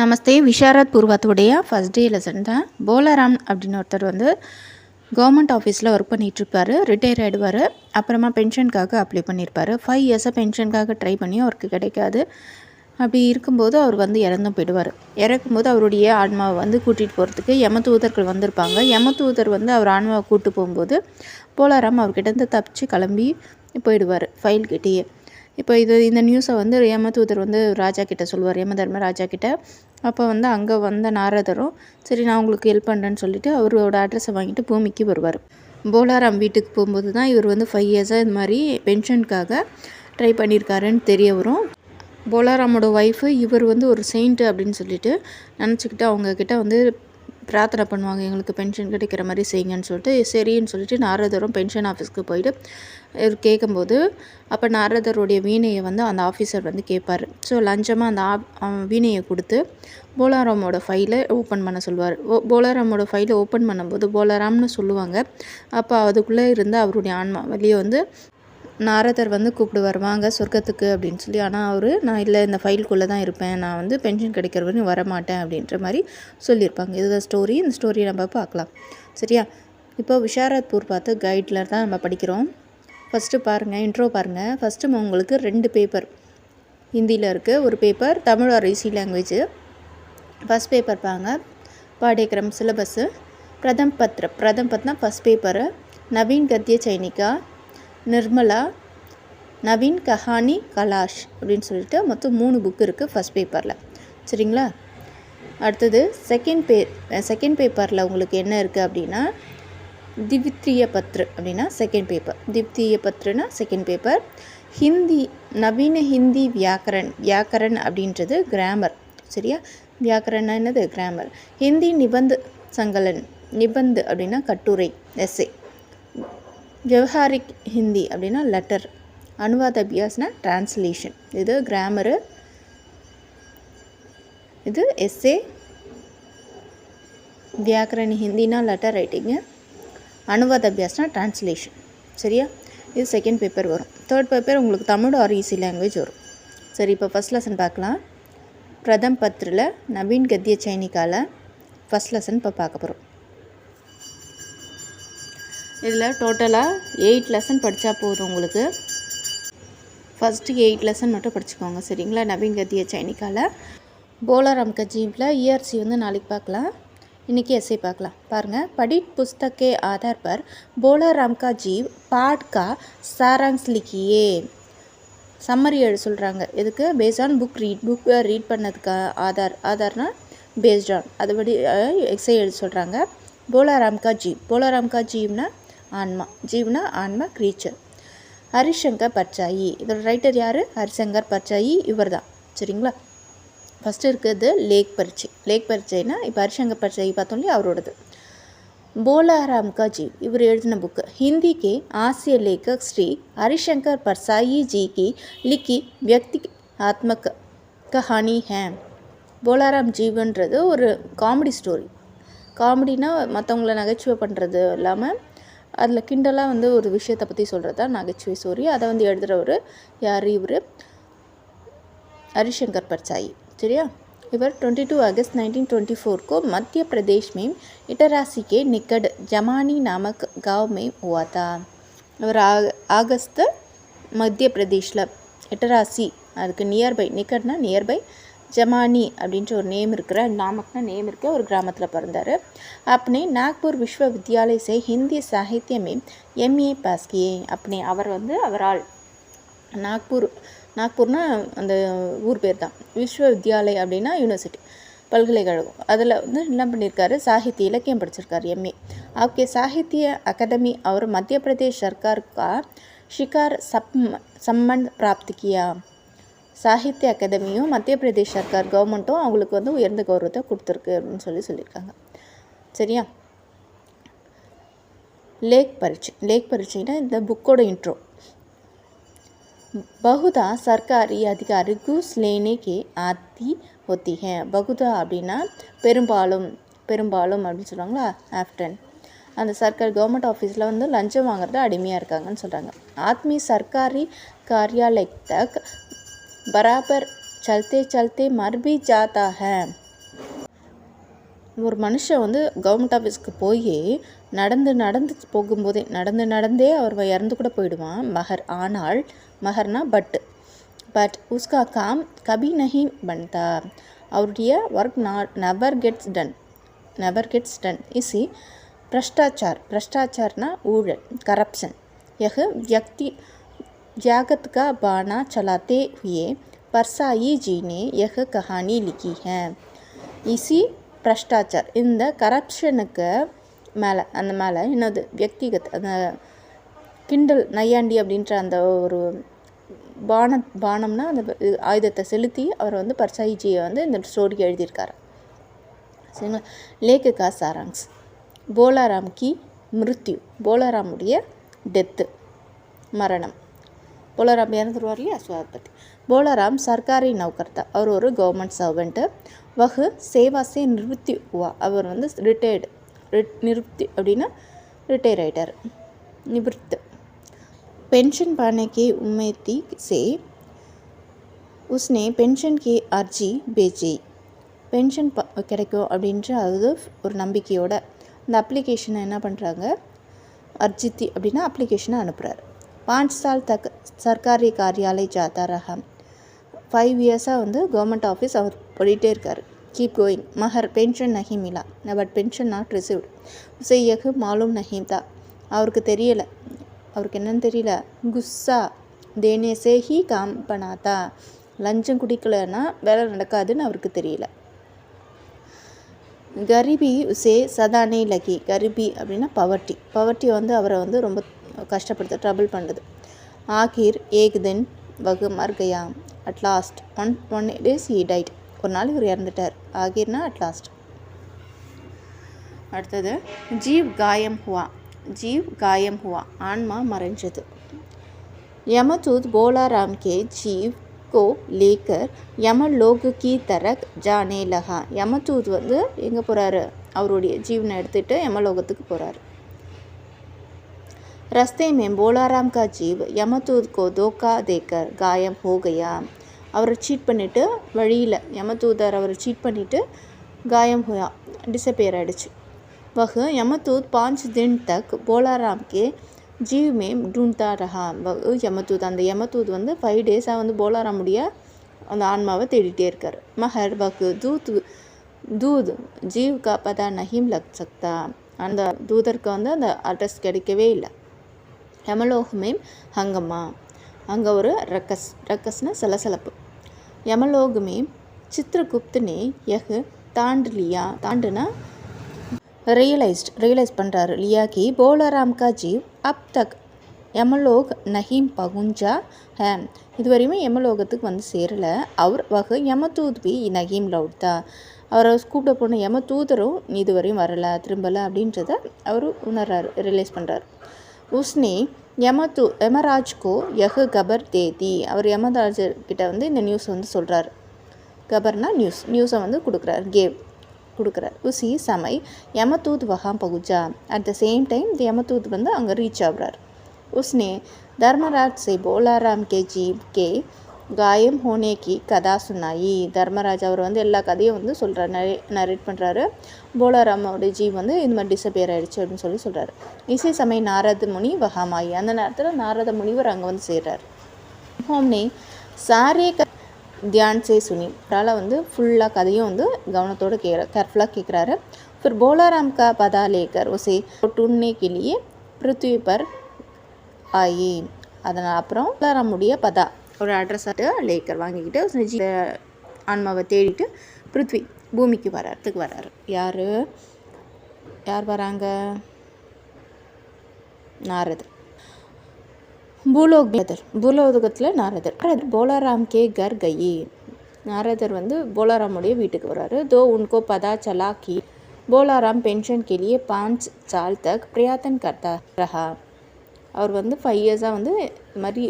நமஸ்தே விஷாரத் பூர்வத்துடைய first day lesson தான். போலராம் அப்படின்னு ஒருத்தர் வந்து கவர்மெண்ட் ஆஃபீஸில் ஒர்க் பண்ணிகிட்ருப்பார் ரிட்டையர் ஆகிடுவார் அப்புறமா பென்ஷனுக்காக அப்ளை பண்ணியிருப்பாரு. ஃபைவ் இயர்ஸாக பென்ஷனுக்காக ட்ரை பண்ணி அவருக்கு கிடைக்காது. அப்படி இருக்கும்போது அவர் வந்து இறந்தும் போயிடுவார். இறக்கும்போது அவருடைய ஆன்மாவை வந்து கூட்டிகிட்டு போகிறதுக்கு யம வந்திருப்பாங்க. யம வந்து அவர் ஆன்மாவை கூட்டு போகும்போது போலாராம் அவர்கிட்ட தப்பிச்சு கிளம்பி போயிடுவார் ஃபைல் கிட்டேயே. இப்போ இது இந்த நியூஸை வந்து ஏமதூதர் வந்து ராஜா கிட்ட சொல்லுவார். யம தர்ம ராஜா கிட்ட. அப்போ வந்து அங்கே வந்த நாரதரும் சரி நான் உங்களுக்கு ஹெல்ப் பண்ணுறேன்னு சொல்லிட்டு அவரோட அட்ரஸை வாங்கிட்டு பூமிக்கு வருவார். போலாராம் வீட்டுக்கு போகும்போது தான் இவர் வந்து ஃபைவ் இயர்ஸாக இது மாதிரி பென்ஷனுக்காக ட்ரை பண்ணியிருக்காருன்னு தெரிய வரும். போலாராமோட ஒய்ஃபு இவர் வந்து ஒரு செயின்ட்டு அப்படின்னு சொல்லிட்டு நினச்சிக்கிட்டு அவங்கக்கிட்ட வந்து பிரார்த்தனை பண்ணுவாங்க எங்களுக்கு பென்ஷன் கிடைக்கிற மாதிரி செய்யுங்கன்னு சொல்லிட்டு. சரின்னு சொல்லிட்டு நாரதரும் பென்ஷன் ஆஃபீஸ்க்கு போயிட்டு கேட்கும்போது அப்போ நாரதருடைய வீணையை வந்து அந்த ஆஃபீஸர் வந்து கேட்பார் ஸோ லஞ்சமாக அந்த ஆ வீணையை கொடுத்து போலாராமோட ஃபைலை ஓப்பன் பண்ண சொல்லுவார். ஓ போலாராமோட ஃபைலை ஓப்பன் பண்ணும்போது போலாராம்னு சொல்லுவாங்க. அப்போ அதுக்குள்ளே இருந்து அவருடைய ஆன்மா வெளியே வந்து நாரதர் வந்து கூப்பிடுவார் வாங்க சொர்க்கத்துக்கு அப்படின்னு சொல்லி. ஆனால் அவர் நான் இல்லை இந்த ஃபைலுக்குள்ளே தான் இருப்பேன். நான் வந்து பென்ஷன் கிடைக்கிற வரையும் வரமாட்டேன் அப்படின்ற மாதிரி சொல்லியிருப்பாங்க. இதுதான் ஸ்டோரி. இந்த ஸ்டோரியை நம்ம பார்க்கலாம். சரியா? இப்போ விஷாரத்பூர் பார்த்து கைடில் தான் நம்ம படிக்கிறோம். ஃபஸ்ட்டு பாருங்கள் இன்ட்ரோ பாருங்கள் ஃபஸ்ட்டு உங்களுக்கு ரெண்டு பேப்பர். ஹிந்தியில் இருக்குது ஒரு paper Tamil or easy language. First paper பாங்க பாடேக்கிரம் சிலபஸ்ஸு பிரதம் பத்ர. பிரதம் பத்னா ஃபஸ்ட் பேப்பரு. நவீன் கத்திய சைனிக்கா நிர்மலா நவீன் கஹானி கலாஷ் அப்படின்னு சொல்லிட்டு மொத்தம் மூணு புக்கு இருக்குது ஃபஸ்ட் பேப்பரில் சரிங்களா? அடுத்தது செகண்ட் பே செகண்ட் பேப்பரில் உங்களுக்கு என்ன இருக்குது அப்படின்னா திவித்ரிய பத்ரு அப்படின்னா செகண்ட் பேப்பர் திவித்திய பத்ருனா செகண்ட் பேப்பர் ஹிந்தி நவீன ஹிந்தி வியாக்கரன் வியாக்கரன் அப்படின்றது கிராமர் சரியா? வியாக்கரன்னா என்னது? கிராமர் ஹிந்தி நிபந்து சங்கலன் நிபந்து அப்படின்னா கட்டுரை எஸ்ஏ விவகாரிக் ஹிந்தி அப்படின்னா லெட்டர் அனுவாத அபியாஸ்னா டிரான்ஸ்லேஷன் இது கிராமரு இது எஸ்ஏ வியாக்கரணி ஹிந்தினா லெட்டர் ரைட்டிங்கு அனுவாத அபியாஸ்னா டிரான்ஸ்லேஷன் சரியா? இது செகண்ட் பேப்பர் வரும். தேர்ட் பேப்பர் உங்களுக்கு தமிழ் ஆர் ஈஸி லாங்குவேஜ் வரும். சரி இப்போ ஃபஸ்ட் லெசன் பார்க்கலாம். பிரதம் பத்ரில் நவீன் கத்திய சைனிக்காவில் ஃபஸ்ட் லெசன் இப்போ பார்க்க போகிறோம் இதில் டோட்டலாக எயிட் லெசன் படித்தா போதும் உங்களுக்கு. ஃபஸ்ட்டு எயிட் லெசன் மட்டும் படிச்சுக்கோங்க சரிங்களா? நவீன் கத்திய சைனிக்காவில் போலாராம் கஜீவில் இஆர்சி வந்து நாளைக்கு பார்க்கலாம். இன்றைக்கி எஸ்ஐ பார்க்கலாம். பாருங்கள் படிட் புஸ்தகே ஆதார் பர் போலாராம் கா ஜீவ் பாட்கா சாராங்ஸ் லிக்கியே. சம்மரி எழுத சொல்கிறாங்க எதுக்கு? Based on book read book read பண்ணதுக்கு ஆதார். ஆதார்னா பேஸ்ட் ஆன் அதுபடி எக்ஸை எழுத சொல்கிறாங்க போலாராம் கா ஜீவ் போலாராம் கா ஜீவ்னா ஆன்மா ஜீவ்னா ஆன்மா க்ரீச்சர் ஹரிசங்கர் பர்ச்சாயி இதோட ரைட்டர் யார் ஹரிசங்கர் பர்ச்சாயி இவர் தான் சரிங்களா ஃபஸ்ட்டு இருக்கிறது லேக் பரீட்சை லேக் பரீட்சைனா இப்போ ஹரிசங்கர் பர்ச்சாயி பார்த்தோம் இல்லையா அவரோடது போலாராம் का जीव இவர் எழுதின புக்கு हिंदी के हास्य लेखक श्री हरिशंकर परसाई जी की लिखी व्यक्ति आत्मक कहानी है போலாராம் ஜீவன்றது ஒரு காமெடி ஸ்டோரி காமெடினா மற்றவங்கள நகைச்சுவை பண்ணுறது இல்லாமல் அதில் கிண்டலாக வந்து ஒரு விஷயத்தை பற்றி சொல்கிறது தான் நகைச்சுவை ஸ்டோரி அதை வந்து எழுதுகிறவர் யார் இவர் हरिशंकर परचाई சரியா इवर 22 अगस्त 1924 को मध्य प्रदेश में इटरासी के निकट जमानी नामक गांव में हुआ था இவர் ஆகஸ்ட் மத்திய பிரதேஷில் இட்டராசி அதுக்கு நியர்பை நிக்கட்னா நியர்பை ஜமானி அப்படின்ற ஒரு நேம் இருக்கிற நாமக்னா நேம் இருக்க ஒரு கிராமத்தில் பிறந்தார் अपने नागपुर विश्वविद्यालय से हिंदी साहित्य में एमए पास किए अपने அவர் வந்து அவரால் நாக்பூர் நாக்பூர்னா அந்த ஊர் பேர் தான் விஸ்வவித்யாலய் அப்படின்னா யூனிவர்சிட்டி பல்கலைக்கழகம் அதில் வந்து என்ன பண்ணியிருக்காரு சாகித்ய இலக்கியம் படிச்சிருக்காரு எம்ஏ आपके साहित्य अकादमी और मध्य प्रदेश सरकार का शिकार सप सम्मान प्राप्त किया சாகித்ய அகாதமியும் மத்திய பிரதேஷ் சர்க்கார் கவர்மெண்ட்டும் அவங்களுக்கு வந்து உயர்ந்த கௌரவத்தை கொடுத்துருக்கு அப்படின்னு சொல்லி சொல்லியிருக்காங்க. சரியா? லேக் பரீட்சை. லேக் பரீட்சைனா இந்த புக்கோட இன்ட்ரோ பகுதா சர்க்காரி அதிகாரி குஸ் லேனே கே ஆத்தி ஒத்திக. பகுதா அப்படின்னா பெரும்பாலும் பெரும்பாலும் அப்படின்னு சொல்லுவாங்களா? ஆஃப்டன். அந்த சர்க்கார் கவர்மெண்ட் ஆஃபீஸில் வந்து லஞ்சம் வாங்குறது அடிமையாக இருக்காங்கன்னு சொல்கிறாங்க ஆத்மி சர்க்காரி காரியாலய बराबर चलते चलते मर भी जाता है ஒரு மனுஷன் வந்து கவர்மெண்ட் ஆஃபீஸ்க்கு போய் நடந்து நடந்து போகும்போதே நடந்து நடந்தே அவர் இறந்து கூட போயிடுவான் மகர் ஆனால் மகர்னா பட் பட் உஸ்கா காம் கபி நஹி பன்தா அவருடைய work not never gets done never gets done EC भ्रष्टाचार भ्रष्टाचारना ஊழல் करप्शन यह व्यक्ति जगत का बाना चलाते हुए परसाई जी ने यह कहानी लिखी है इसी भ्रष्टाचार இந்த கரப்ஷனுக்கு மேலே அந்த மேலே என்னது வியக்திகத் அந்த கிண்டல் நையாண்டி அப்படின்ற அந்த ஒரு பான பானம்னா அந்த ஆயுதத்தை செலுத்தி அவர் வந்து பர்சாயிஜியை வந்து இந்த ஸ்டோரி எழுதியிருக்காரு சரிங்களா லேக்குக்கா சாராங்ஸ் போலாராம் கி மிருத்யு போலாராமுடைய டெத்து மரணம் போலாராம் இறந்துருவார் இல்லையா ஸோ அதை பற்றி போலாராம் சர்க்காரி நௌகர்தா அவர் ஒரு கவர்மெண்ட் சர்வெண்ட்டு வகு சேவா சே நிருப்தி ஹுவா அவர் வந்து ரிட்டையர்டு ரிட் நிருப்தி அப்படின்னா ரிட்டையர் ஆகிட்டார் நிவர்த்து पेंशन पाने की उम्मीद से उसने पेंशन की अर्जी भेजी பென்ஷன் ப கிடைக்கும் அப்படின்ற அது ஒரு நம்பிக்கையோட இந்த அப்ளிகேஷனை என்ன பண்ணுறாங்க அர்ஜித்தி அப்படின்னா அப்ளிகேஷனை அனுப்புகிறாரு பாஞ்ச் சால் தக் சர்க்காரி காரியாலய் ஜாதா ரஹா ஃபைவ் இயர்ஸாக வந்து கவர்மெண்ட் ஆஃபீஸ் அவர் போயிட்டே இருக்கார். கீப் கோயிங் மஹர் பென்ஷன் நஹி மிலா. பட் பென்ஷன் நாட் ரிசீவ்ட் உசை யகு மாலும் நஹீம் அவருக்கு தெரியலை. அவருக்கு என்னன்னு தெரியல. குஸ்ஸா. தேனேசே ஹி காம் பண்ணாதா லஞ்சம் குடிக்கலன்னா வேலை நடக்காதுன்னு அவருக்கு தெரியல. கரிபி உசே சதானே லகி. கரிபி அப்படின்னா பவர்ட்டி. பவர்ட்டி வந்து அவரை வந்து ரொம்ப கஷ்டப்படுத்த ட்ரபிள் பண்ணுது ஆகிர் ஏக் தென் வகு மர்கயா at last one one days he died ஒரு நாள் இவர் இறந்துட்டார். ஆகிர்னா அட்லாஸ்ட் அடுத்தது ஜீவ் காயம் ஹுவா. ஜீவ் காயம் ஹுவா. ஆன்மா மறைஞ்சது. யமதூத் போலா ராம் கே. ஜீவ் கோ. லேக்கர். யம லோகு கி தரக் ஜானே லஹா. யமதூத் வந்து எங்கே போகிறாரு அவருடைய ஜீவனை எடுத்துகிட்டு யமலோகத்துக்கு போகிறாரு रास्ते में बोलाराम का जीव यमदूत को धोखा देकर गायब हो गया அவரை சீட் பண்ணிவிட்டு வழியில் யமதூதர் அவரை சீட் பண்ணிவிட்டு காயம் ஹோயா டிசப்பியர் ஆகிடுச்சு वह यमदूत पाँच दिन तक बोलाराम के जीव में ढूंढता रहा वह यमदूत அந்த யமதூத் வந்து ஃபைவ் டேஸாக வந்து போலாராமுடைய அந்த ஆன்மாவை தேடிட்டே இருக்கார் மஹர் வகு தூத் தூத் ஜீவ் கா பதா நஹீம் லக் சக்தா அந்த தூதருக்கு வந்து அந்த அட்ரஸ் கிடைக்கவே இல்லை யமலோகமே ஹங்கம்மா அங்கே ஒரு ரக்கஸ் ரக்கஸ்னா சலசலப்பு. யமலோகமே சித்திரகுப்தனே யஹ் தாண்டு லியா தாண்டுனா? ரியலைஸ்ட் ரியலைஸ் பண்ணுறாரு லியா கி கா ஜீவ் அப் தக். யமலோக் நஹீம் பகுஞ்சா ஹேம் இதுவரையுமே யமலோகத்துக்கு வந்து சேரலை. அவர் வகு யமதூத் பி நஹீம் லவுட்தா அவரை கூப்பிட போன யம தூதரும் இதுவரையும் வரலை திரும்பலை அப்படின்றத அவர் உணர்றாரு ரியலைஸ் பண்ணுறாரு உஸ்னே யமது யமராஜ்கோ யஹ கபர் தேதி. அவர் யமராஜர்கிட்ட வந்து இந்த நியூஸ் வந்து சொல்கிறார் கபர்னா நியூஸ் நியூஸை வந்து கொடுக்குறாரு. கேவ் கொடுக்குறார். உசி சமை யமதூத் வஹாம் பகுஜா. அட் த சேம் டைம் இந்த யமதூத் வந்து அங்கே ரீச் ஆகுறார். உஸ்னே தர்மராஜ் சே போலாராம் கே ஜீப் கே காயம் ஹோனே கி கதா சுனாயி தர்மராஜ் அவர் வந்து எல்லா கதையும் வந்து சொல்கிறார் நரே நரேட் பண்ணுறாரு போலாராமோட ஜீவ் வந்து இது மாதிரி டிசப்பியர் ஆகிடுச்சு அப்படின்னு சொல்லி சொல்கிறாரு இசை சமய நாரத முனி வஹாமாயி அந்த நேரத்தில் நாரத முனிவர் அங்கே வந்து சேர்றார் ஹோம்னே சாரே க தியான் சே சுனி அவரால் வந்து ஃபுல்லாக கதையும் வந்து கவனத்தோடு கே கேர்ஃபுல்லாக கேட்குறாரு फिर बोलाराम का पता लेकर उसे ढूंढने के लिए पृथ्वी पर ஆயி அதனால் அப்புறம் போலாராமுடைய பதா ஒரு அட்ரஸ் லேக்கர் வாங்கிக்கிட்டு ஜி ஆன்மாவை தேடிட்டு பிருத்வி பூமிக்கு வர்றதுக்கு வர்றாரு யார் யார் வராங்க நாரதர் பூலோகதர் பூலோகத்தில் நாரதர் நாரதர் போலாராம் கே கர் கயி நாரதர் வந்து போலாராமுடைய வீட்டுக்கு வர்றாரு தோ உன்கோ பதா चला कि போலாராம் பென்ஷன் के लिए पाँच साल तक प्रयत्न करता रहा அவர் வந்து ஃபைவ் இயர்ஸாக வந்து இது மாதிரி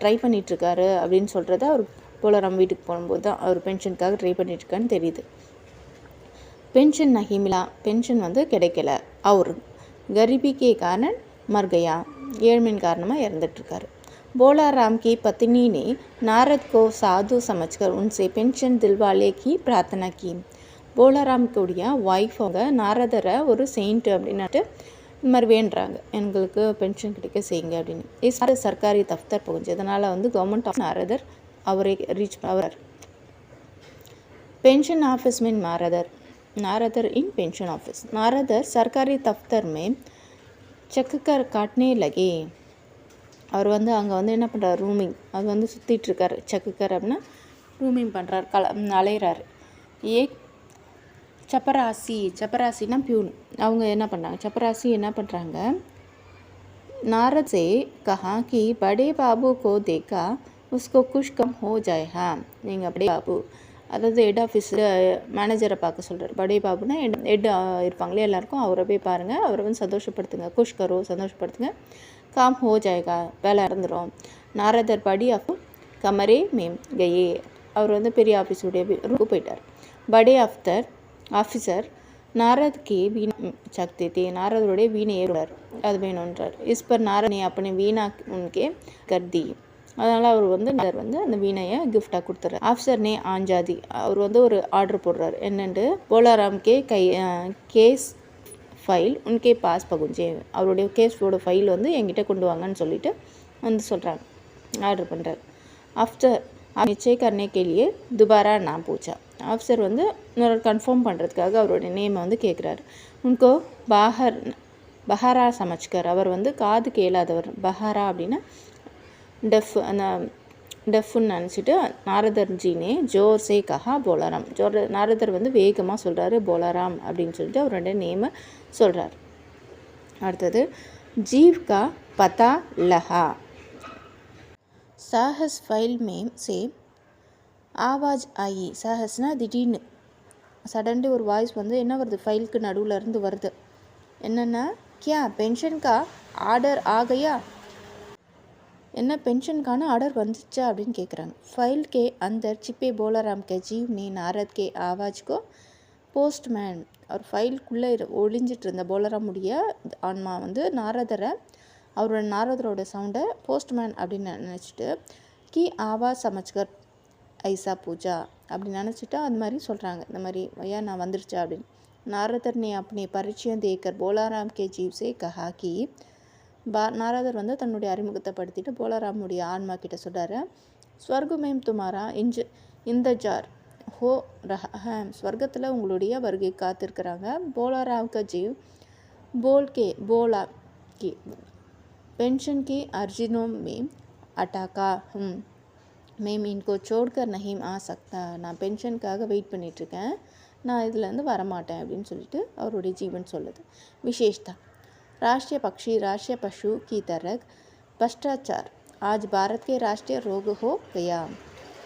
ட்ரை பண்ணிகிட்ருக்காரு அப்படின்னு சொல்கிறத அவர் போலாராம் வீட்டுக்கு போகும்போது தான் அவர் பென்ஷனுக்காக ட்ரை பண்ணிகிட்ருக்கான்னு தெரியுது பென்ஷன் நஹி மிலா பென்ஷன் வந்து கிடைக்கல அவர் கரிபிக்கே காரணம் மர்கயா ஏழ்மையின் காரணமாக இறந்துட்டுருக்காரு बोलाराम की पत्नी ने नारद को साधु समझकर उनसे पेंशन दिलवाने की प्रार्थना की போலாராம்குடைய ஒய்ஃப் அவங்க நாரதரை ஒரு செயின்ட் அப்படின்னுட்டு இந்த மாதிரி வேண்டுறாங்க எங்களுக்கு பென்ஷன் கிடைக்க செய்யுங்க அப்படின்னு இஸ் சர்க்காரி தஃப்தர் போகுச்சு இதனால் வந்து கவர்மெண்ட் ஆஃப் நாரதர் அவரை ரீச் அவர் पेंशन ऑफिस में नारदर नारदर इन पेंशन ऑफिस नारदर सरकारी दफ्तर में செக் கர் காட்டினே லகே அவர் வந்து அங்கே வந்து என்ன பண்ணுறாரு ரூமிங் அது வந்து சுற்றிட்டுருக்காரு செக்குக்கர் அப்படின்னா ரூமிங் பண்ணுறாரு கல அலையிறாரு ஏ சப்பராசி சப்பராசினா பியூன் அவங்க என்ன பண்ணுறாங்க சப்பராசி என்ன பண்ணுறாங்க नारद से कहा कि बड़े बाबू को देखा उसको कुछ कम हो जाए हाँ நீங்கள் बड़े बाबू அதாவது ஹெட் ஆஃபீஸில் மேனேஜரை பார்க்க சொல்கிறார் படே பாபுனா ஹெட் ஹெட் இருப்பாங்களே எல்லாருக்கும் அவரை போய் பாருங்கள் அவரை வந்து சந்தோஷப்படுத்துங்க குஷ் கரோ சந்தோஷப்படுத்துங்க காம் ஹோ ஜாயகா வேலை இறந்துடும் நாரதர் படி ஆஃப் கமரே மேம் கயே அவர் வந்து பெரிய ஆஃபீஸுடைய ரூமுக்கு போயிட்டார் படே ஆஃப்தர் ஆஃபீஸர் நாரத்கே வீண் சக்தி தே. நாரதருடைய வீணையை விடார் அது வேணுன்றார் இஸ் பர் நாரதனை வீணா உனக்கே கர்தி. அதனால் அவர் வந்து அவர் வந்து அந்த வீணையை கிஃப்டாக கொடுத்துறாரு. ஆஃபீஸர் நே ஆஞ்சாதி. அவர் வந்து ஒரு ஆர்டர் போடுறாரு. என்னென்று போலாராம்கே கை. கேஸ் ஃபைல் உன்கே பாஸ் பகுஞ்சே. அவருடைய கேஸோட ஃபைல் வந்து என்கிட்ட கொண்டு வாங்கன்னு சொல்லிட்டு வந்து சொல்கிறாங்க ஆர்டர் பண்ணுறாரு ஆஃப்டர் நிச்சய கர்னே துபாரா நான் பூச்சா ஆஃபீஸர் வந்து இன்னொரு கன்ஃபார்ம் பண்ணுறதுக்காக அவருடைய நேமை வந்து கேட்குறாரு உன்கோ பாஹர் பஹாரா சமச்கர் அவர் வந்து காது கேளாதவர் பஹாரா அப்படின்னா டஃப் அந்த டஃப்னு நினச்சிட்டு நாரதர்ஜினே ஜோர் சே கஹா போலாராம். ஜோர் நாரதர் வந்து வேகமாக சொல்கிறாரு போலாராம் அப்படின்னு சொல்லிட்டு அவரோட நேமை சொல்கிறார் அடுத்தது ஜீவ் கா பதா லஹா. சாஹஸ் ஃபைல் மேம் சேம் ஆவாஜ் ஆயி சாஹஸ்னா திடீர்னு சடன்லி ஒரு வாய்ஸ் வந்து என்ன வருது ஃபைலுக்கு நடுவில் இருந்து வருது. என்னென்னா கியா பென்ஷன்கா ஆர்டர் ஆகையா என்ன பென்ஷனுக்கான ஆர்டர் வந்துச்சா? அப்படின்னு கேட்குறாங்க ஃபைல் கே அந்த சிப்பே போலராம் கே ஜீவ் நீ நாரத் கே ஆவாஜ்கோ போஸ்ட்மேன் அவர் ஃபைலுக்குள்ளே ஒளிஞ்சிட்டு இருந்த போலராமுடைய ஆன்மா வந்து நாரதரை அவரோட நாரதரோட சவுண்டை போஸ்ட்மேன் அப்படின்னு நினச்சிட்டு கி. ஆவா சமச்கர் ஐசா பூஜா அப்படி நினச்சிட்டு அது மாதிரி சொல்கிறாங்க இந்த மாதிரி ஐயா நான் வந்துருச்சா அப்படின்னு. நாரதர் நீ அப்படி பரிச்சயம் தேக்கர் போலாராம் கே. ஜீவ்ஸே கஹாக்கி பா நாரதர் வந்து தன்னுடைய அறிமுகத்தைப்படுத்திட்டு போலாராமுடைய ஆன்மா கிட்ட சொல்கிறாரு ஸ்வர்குமேம் துமாரா இஞ்சு இந்த ஜார் ஹோ ரஹம் ஸ்வர்க்கத்தில் உங்களுடைய வருகை காத்திருக்கிறாங்க. போலாராவுக்க ஜீவ் போல்கே போலா கே பென்ஷன் கி அர்ஜுனோ மேம் அட்டாக்கா ஹம் மேம் இன்கோ சோட்கர் நஹீம் ஆ சக்தா நான் பென்ஷனுக்காக வெயிட் பண்ணிகிட்ருக்கேன் நான் இதுலேருந்து வரமாட்டேன் அப்படின்னு சொல்லிட்டு அவருடைய ஜீவன் சொல்லுது விசேஷ்தா राष्ट्रीय पक्षी राष्ट्रीय पशु की तरह भ्रष्टाचार आज भारत के राष्ट्रीय रोग हो गया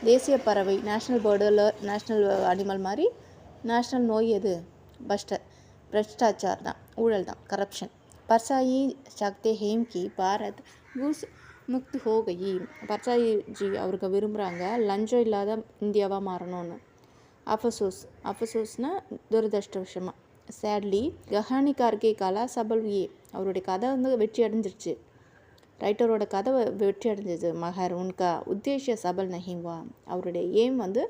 தேசிய பறவை நேஷ்னல் பேர்டில் நேஷ்னல் அனிமல் மாதிரி நேஷ்னல் நோய் எது பஸ்ட பிரஷ்டாச்சார் தான் ஊழல் தான் கரப்ஷன் பர்சாயி சக்தே ஹேம்கி பாரத் கூஸ் முக்து ஹோ கயி பர்சாயி ஜி அவருக்கு விரும்புகிறாங்க லஞ்சம் இல்லாத இந்தியாவாக மாறணும்னு அஃபசோஸ் அஃபசோஸ்னால் துரதிருஷ்டவசமாக சேட்லி கஹானி கார்கே கலா சபல் ஏ அவருடைய கதை வந்து வெற்றி அடைஞ்சிருச்சு। ரைட்டரோட கதை வெற்றி அடைஞ்சது. மகர் உன்கா உத்தேஷ சபல் நஹிம்வா. அவருடைய ஏம் வந்து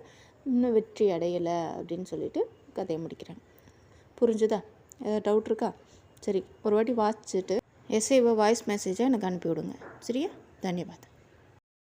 இன்னும் வெற்றி அடையலை அப்படின்னு சொல்லிட்டு கதையை முடிக்கிறாங்க புரிஞ்சுதா? ஏதாவது டவுட் இருக்கா? சரி ஒரு வாட்டி வாசிச்சுட்டு எஸ்ஐவோ வாய்ஸ் மெசேஜை எனக்கு அனுப்பிவிடுங்க. சரியா? தன்யவாத்.